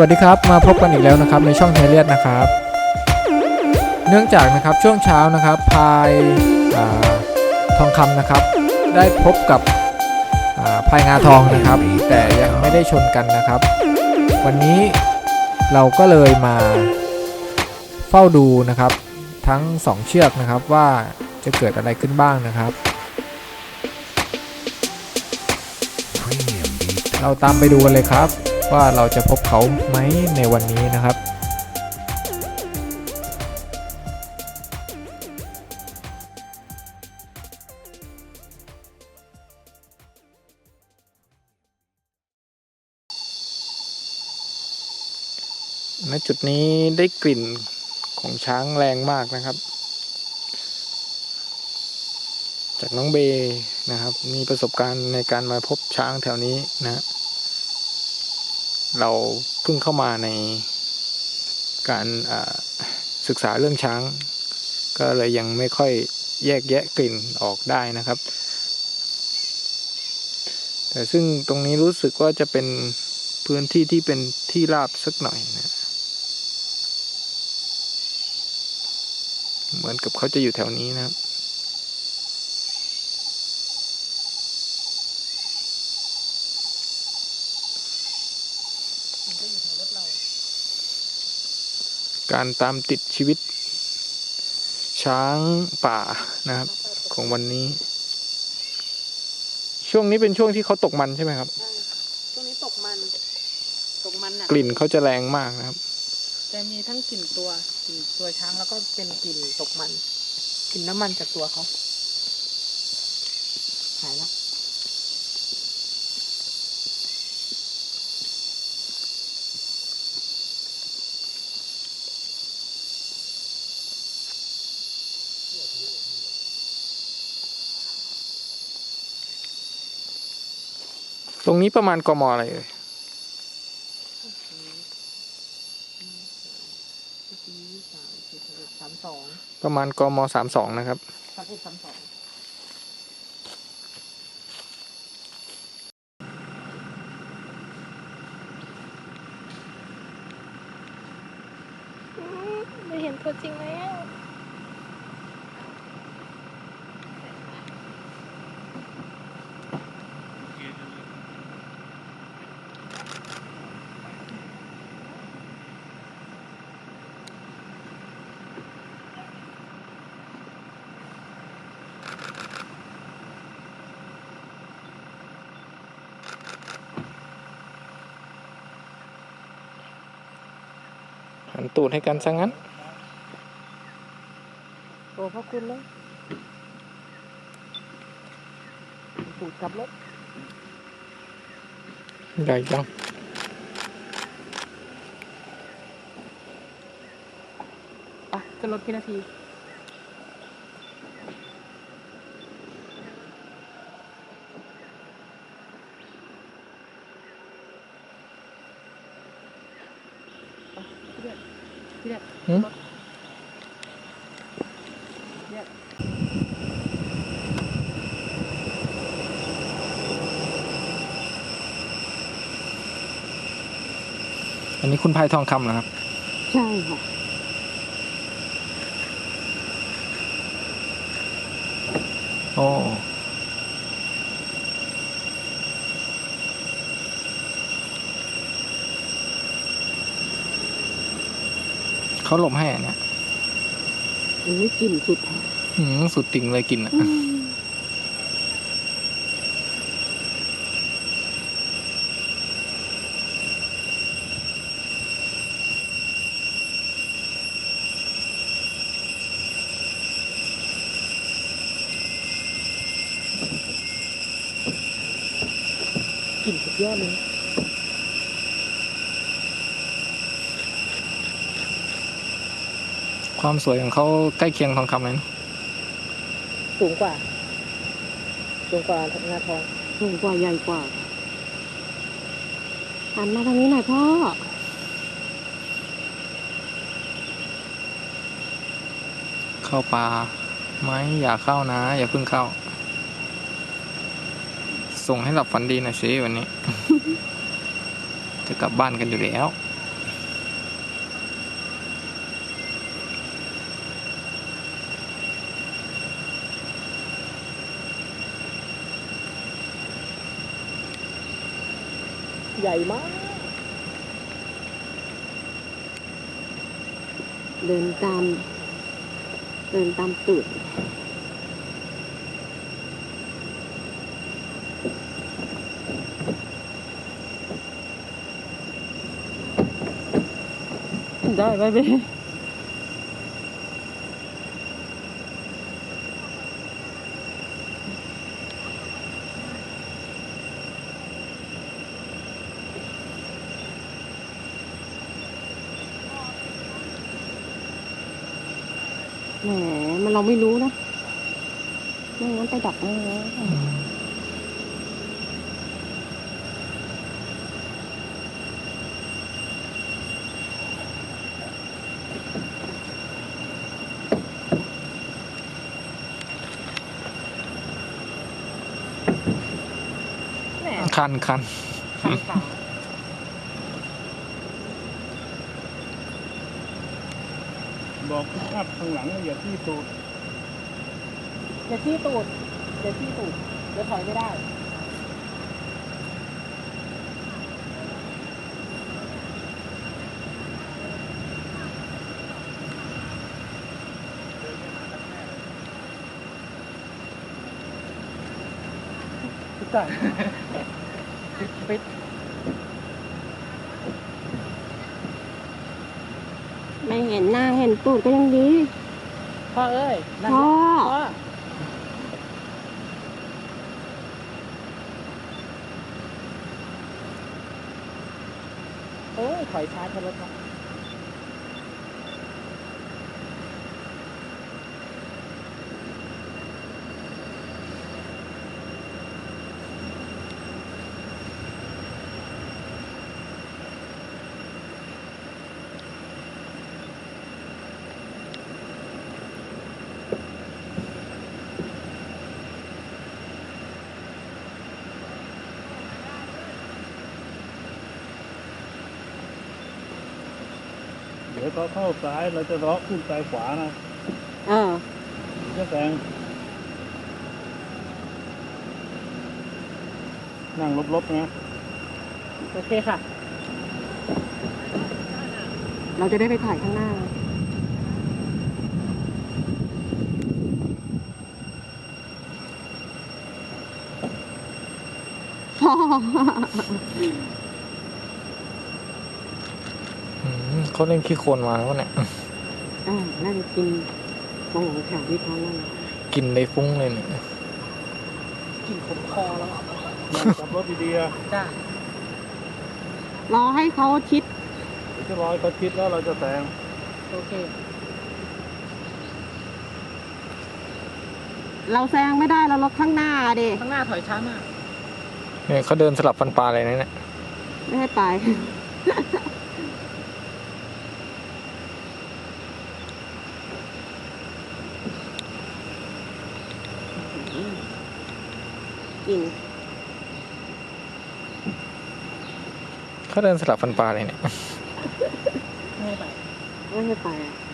วัสดีครับ มาพบกันอีกแล้วนะครับในช่องไทเลียดนะครับ เนื่องจากนะครับช่วงเช้านะครับพายอาทองคำนะครับ ได้พบกับอ่าพายงาทองนะครับ แต่ยังไม่ได้ชนกันนะครับ วันนี้เราก็เลยมาเฝ้าดูนะครับ ทั้งสองเชือกนะครับว่าจะเกิดอะไรขึ้นบ้างนะครับ เราตามไปดูกันเลยครับ ว่าเราจะพบเขาไหมในวันนี้นะครับณจุดนี้ได้กลิ่นของช้างแรงมากนะครับ จากน้องเบย์นะครับ มีประสบการณ์ในการมาพบช้างแถวนี้นะฮะ เราเพิ่งเข้ามาในการศึกษาเรื่องช้าง ก็เลยยังไม่ค่อยแยกแยะกลิ่นออกได้นะครับ แต่ซึ่งตรงนี้รู้สึกว่าจะเป็นพื้นที่ที่เป็นที่ราบสักหน่อยนะเหมือนกับเขาจะอยู่แถวนี้นะครับ การตามติดชีวิต ช้างป่านะครับ ของวันนี้ ช่วงนี้เป็นช่วงที่เขาตกมันใช่ไหมครับใช่ช่วงนี้ตกมัน ตกมันหนักกลิ่นเขาจะแรงมากนะครับ จะมีทั้งกลิ่นตัวกลิ่นตัวช้างแล้วก็เป็นกลิ่นตกมันกลิ่นน้ำมันจากตัวเขาหายแล้ว ตรงนี้ประมาณกมอะไรเอ่ยประมาณกมสามสองนะครับสามเอ็ดสามสองได้เห็นตัวจริงแล้ว หันตูดให้กันซะงั้น โอ้พระคุณเลยตูดกลับรถใหญ่จังไปขึ้นรถพี่นาทีไปพี่เด็ดพี่เด็ด หืม รถพี่เด็ด อันนี้คุณพายทองคำเหรอครับ ใช่ค่ะโอ้ เขาหลบให้อันเนี้ยโอ้ยกลิ่นสุดหืมสุดติ่งเลยกินอะ กลิ่นสุดยอดเลย ความสวยของเขาใกล้เคียงทองคำเลยนะสูงกว่า สูงกว่างาทองสูงกว่าใหญ่กว่าหันมาทางนี้หน่อยพ่อเข้าป่าไหมอย่าเข้านะ อย่าเพิ่งเข้า ส่งให้หลับฝันดีหน่อยสิวันนี้ จะกลับบ้านกันอยู่แล้ว ใหญ่มาก เดินตาม เดินตามตูดได้ไหมเบ้ แหม มันเรา ไม่รู้นะไม่งั้นไปดักไม่งั้นแหมคันคันขาขาบอกอัพข้างหลังอย่าที่ตูด อย่าที่ตูดอย่าที่ตูด เดี๋ยวถอยไม่ได้พี่ต่ายปิดไม่เห็นหน้าเห็นตูดก็ยังดี พ่อเอ้ยนั่นพ่อ พ่อ เอ้ยถอยช้าชนรถมา เดี๋ยวเขาเข้าซ้ายเราจะเลาะขึ้นซ้ายขวานะเออจะแซงนั่งลบๆนะ โอเคค่ะ เราจะได้ไปถ่ายข้างหน้า พ่ออืม เขาเล่นขี้โคลนมาแล้วเนี่ยอ่าน่าจะกินตรงของแถวที่เขานั่นกินได้ฟุ้งเลยเนี่ยกลิ่นขมคอแล้วอะนั่งขับรถดีๆอะจ้ารอให้เขาชิดเดี๋ยวจะรอให้เขาชิดแล้วเราจะแซงโอเค เราแซงไม่ได้เรารถข้างหน้าเด็ข้างหน้าถอยช้ามากเนี่ยเขาเดินสลับฟันปลาอะไรนะเนี่ยไม่ให้ไป กินเขาเดินสลับฟันปลาอะไรเนี่ย ไม่ให้ไปไม่ให้ไปอะ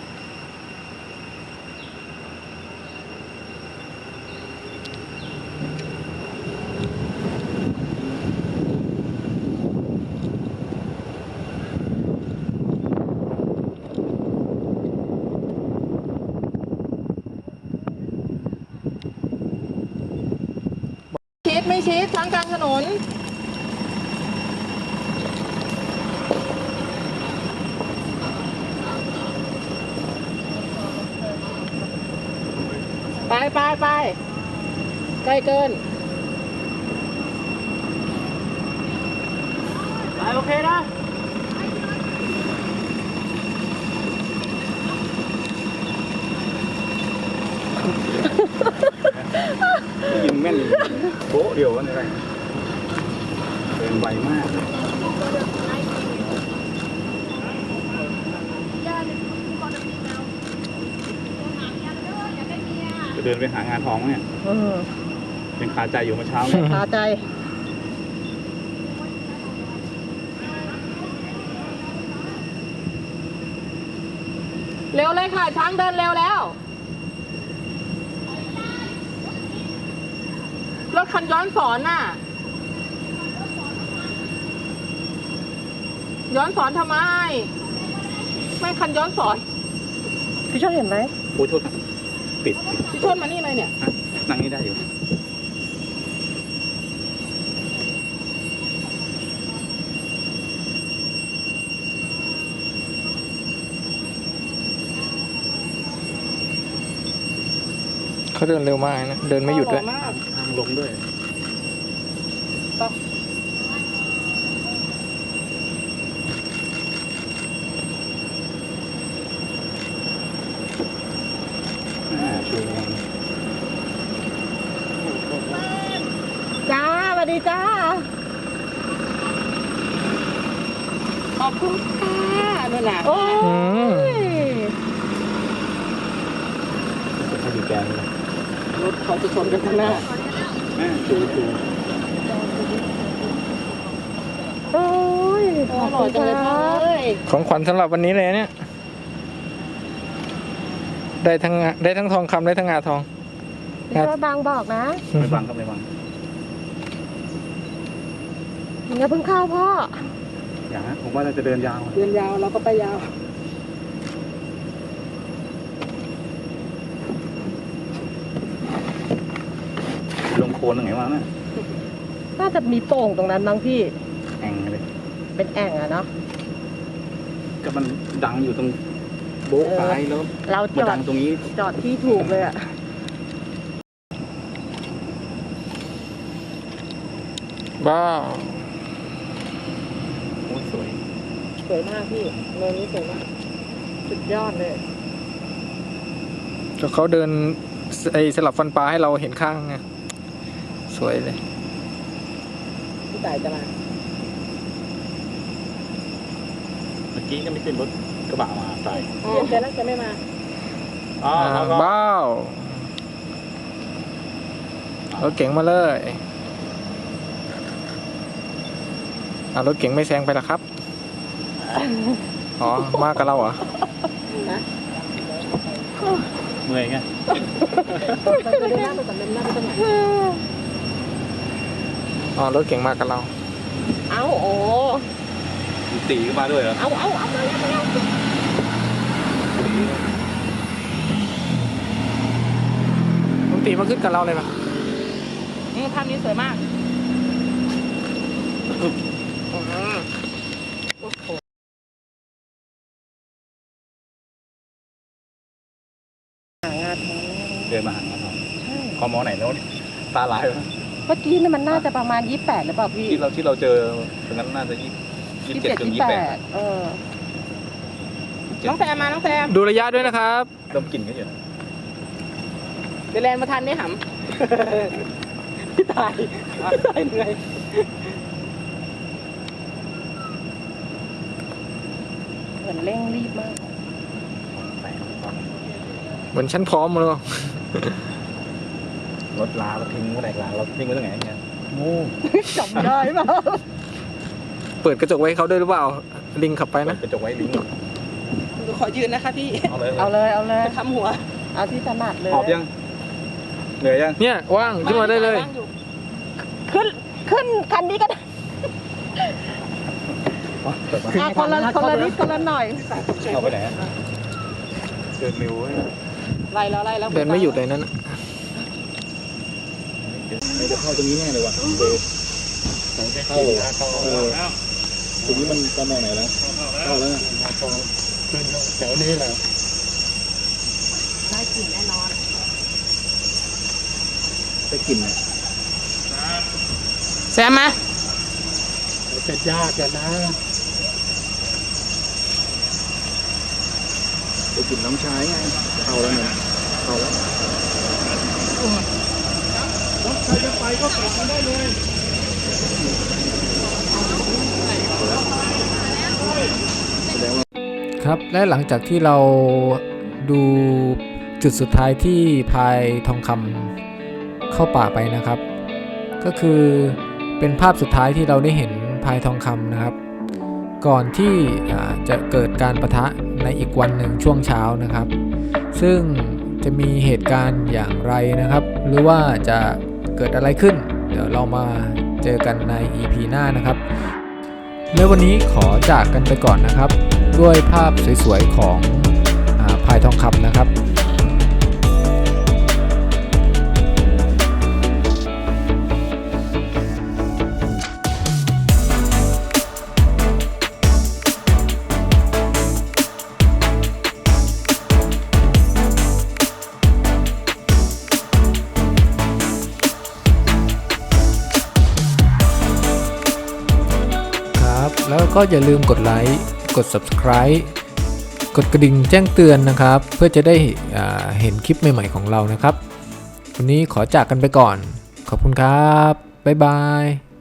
ชิดไม่ชิดทางกลางถนน ไปไปไปใกล้เกิน ไปโอเคนะ ยิงแม่นโบ๊ะ เดียวกันอะไรเดินไวมากจะเดินไปหางานทองไหมเนี่ยเออยังคาใจอยู่เมื่อเช้าเนี่ยคาใจเร็วเลยค่ะ ช้างเดินเร็วแล้ว รถคันย้อนสอนน่ะ ย้อนสอนทำไม ไม่คันย้อนสอนพี่ชอบเห็นไหมโอ้ยโทษครับปิดปิดพี่ชนมานี่เลยเนี่ยนั่งนี่ได้อยู่ เขาเดินเร็วมากนะ เดินไม่หยุดด้วยมากทาง ลงด้วยอ่าชูงานจ้าสวัสดีจ้า ขอบคุณค่ะนั่นน่ะโอ้อืมยจะเข้าอยู่แกนเลยรถเขาจะชนกันข้างหน้า อ่าชูชูโอ้ยโอ้หล่อจังเลยพ่อเอ้ยของขวัญสำหรับวันนี้เลยเนี่ย ได้ทั้งงาได้ทั้งทองคำได้ทั้งงาทองพี่ว่าบางบอกนะไม่บังครับไม่บังอย่าเพิ่งเข้าพ่อ อย่างนั้นผมว่าเราจะเดินยาวเดินยาวเราก็ไปยาว ลงโคลนตรงไหนวะน่ะน่าจะมีโป่งตรงนั้นบ้างพี่ แองเลยเป็นแอ่งอะเนาะ ก็มันดังอยู่ตรงโบ๊ะเออซ้ายแล้วเรามาจอดัดงตรงนี้ จอดที่ถูกเลยอะว้าวโอ้ยสวย สวยมากพี่เมืองนี้สวยมากสุดยอดเลยแล้วเขาเดินไอสลับฟันปลาให้เราเห็นข้างไงส วยเลยพี่ต่ายจะมาเมื่อกี้ก็ไม่ขึ้นรถกระบะมาใส่อ๋อแกนั่นแกไม่มาอ๋ออ่าแล้วก็บ้าวรถเก๋งมาเลยอ่ารถเก๋งไม่แซงไปหรอครับ อ๋อ มากับเราเหรอเมื่อยไงไปเดินหน้าไปก่อนเดินหน้าไปตรงไหน อ๋อรถเก๋งมากับเรา เอาโอ้ตีก็มาด้วยเหรอเอาเอาเอามาแล้วมาแล้วลุงตีมาขึ้นกับเราเลยปะอืมภาพนี้สวยมากหางานแท้เดินมาหาเราคอมอไหนโน้นตาลายวะ เมื่อกี้เนี่ยมันน่าจะประมาณยี่แปดหรือเปล่าพี่ที่เราที่เราเจอตรงนั้นน่าจะยี่ยี่สิบเจ็ดถึงยี่สิบแปดเออน้องแซมมาน้องแซมดูระยะด้วยนะครับดมกลิ่นก็อยู่นะเดี๋ยวแลนมาทันได้หำพี่ตายพี่ตายเหนื่อยเหมือนเร่งรีบมากเหมือนฉันพร้อมเลย รถลาเราทิ้งไว้ไหนลาเราทิ้งไว้ตรงไหนเนี่ยโอ้จำได้เปล่าเปิดกระจกไว้ให้เขาด้วยหรือเปล่าลิงขับไปนะกระจกไว้ลิงก์ขอยืนนะคะพี่ เอาเลยเอาเลยเอาเลยทำหัว เอาที่ถนัดเลยหอบยัง เหนื่อยยัง เนี่ยว่างขึ้นมาได้เลย ขึ้นขึ้นคันนี้ก็ได้เปิดมาอะคนละคนละนิดคนละหน่อยเอาไปไหนอะเดินเร็วเว้ยไล่แล้วไล่แล้วเดินไม่หยุดเลยนั่น น่ะไม่จะเข้าตรงนี้แน่เลยว่ะเดินเข้าเออตรงนี้มันตำแหน่งไหนแล้วเข้าแล้วนะขึ้นแถวนี้แหละได้กลิ่นแน่นอนได้กลิ่นเนี่ยแซมมาเป็นยากกันนะได้กลิ่นน้องชายไงเข้าแล้วเนี่ยเข้าแล้ว ครับและหลังจากที่เราดูจุดสุดท้ายที่พายทองคำเข้าป่าไปนะครับ ก็คือเป็นภาพสุดท้ายที่เราได้เห็นพายทองคำนะครับ ก่อนที่จะเกิดการประทะในอีกวันหนึ่งช่วงเช้านะครับ ซึ่งจะมีเหตุการณ์อย่างไรนะครับ หรือว่าจะ เกิดอะไรขึ้น เดี๋ยวเรามาเจอกันใน EP หน้านะครับและวันนี้ขอจากกันไปก่อนนะครับ ด้วยภาพสวยๆของอพายทองคำนะครับ ก็อย่าลืมกดไลค์ กด subscribe กดกระดิ่งแจ้งเตือนนะครับ เพื่อจะได้เห็นคลิปใหม่ ๆ ของเรานะครับ วันนี้ขอจากกันไปก่อน ขอบคุณครับ บ๊ายบาย